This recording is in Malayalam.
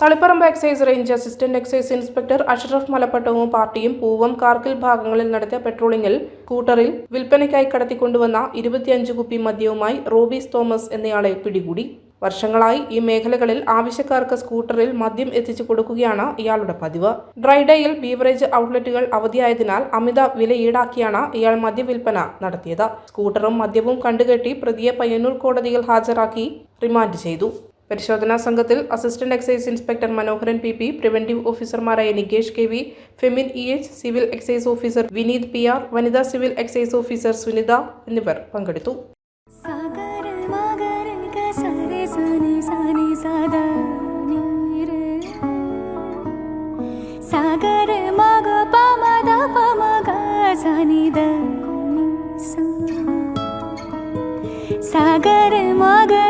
Taliparamba excise range assistant excise inspector Ashraf മലപ്പട്ടവും പാർട്ടിയും പൂവം കാർക്കിൽ ഭാഗങ്ങളിൽ നടത്തിയ പെട്രോളിംഗിൽ സ്കൂട്ടറിൽ വിൽപ്പനയ്ക്കായി കടത്തിക്കൊണ്ടുവന്ന ഇരുപത്തിയഞ്ച് കുപ്പി മദ്യവുമായി റോബീസ് തോമസ് എന്നയാളെ പിടികൂടി. വർഷങ്ങളായി ഈ മേഖലകളിൽ ആവശ്യക്കാർക്ക് സ്കൂട്ടറിൽ മദ്യം എത്തിച്ചു കൊടുക്കുകയാണ് ഇയാളുടെ പതിവ്. ഡ്രൈഡേയിൽ ബീവറേജ് ഔട്ട്ലെറ്റുകൾ അവധിയായതിനാൽ അമിത വില ഈടാക്കിയാണ് ഇയാൾ മദ്യവിൽപ്പന നടത്തിയത്. സ്കൂട്ടറും മദ്യവും കണ്ടുകെട്ടി പ്രതിയെ പയ്യന്നൂർ കോടതിയിൽ ഹാജരാക്കി റിമാൻഡ് ചെയ്തു. പരിശോധനാ സംഘത്തിൽ assistant excise inspector Manoharan P P preventive ഓഫീസർമാരായ Nikesh K V Femin E H civil excise officer Vineeth P R വനിതാ സിവിൽ എക്സൈസ് ഓഫീസർ സുനിത എന്നിവർ പങ്കെടുത്തു. സാഗര മഗ പമദ പമഗ സനി ദ നി സ സാഗര മഗര